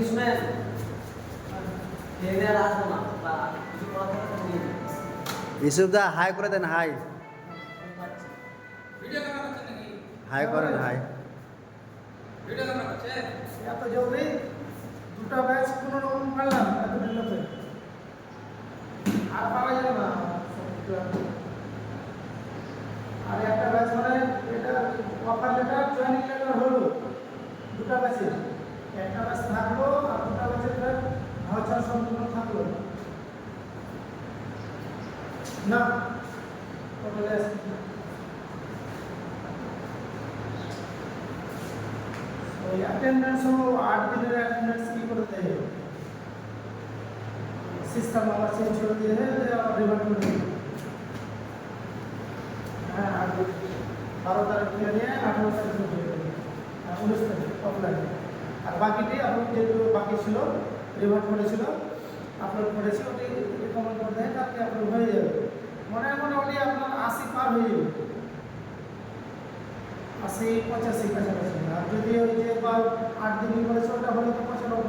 इसमें खेलने আসবো না বা কিছু করা থাকলে তো নিয়ে নিই। ইসুফ দা হাই করে দেন হাই ভিডিও ক্যামেরা করছেন নাকি হাই করেন হাই ভিডিও ক্যামেরা করছে এত জলদি দুটো batch offer letter joining letter হলো। দুটো ব্যাচে একটা ব্যাচ থাকল আর দুটো ব্যাচের ভাউচার সম্পূর্ণ থাকল। না ওই অ্যাটেন্ডেন্সও আট দিনের অ্যাটেন্ডেন্স কি করে দেয়? সিস্টেম আবার চেঞ্জ করে দিয়ে রিভার্ট করে দিয়ে। হ্যাঁ আর বারো তারিখ থেকে নিয়ে আঠারো তারিখ হ্যাঁ, উনিশ তারিখ অফলাইনে আর বাকিটি আপনি যেগুলো বাকি ছিল রিভার্ট করেছিল আপলোড করেছি ওটি রিকমেন্ড করে দেয় তাতে আপলোড হয়ে যাবে। মনে হয় ওটি আপনার আশি পার হয়ে যাবে। আশি পঁচাশি কাছাকাছি। আর যদি ওই যে বা আট দিন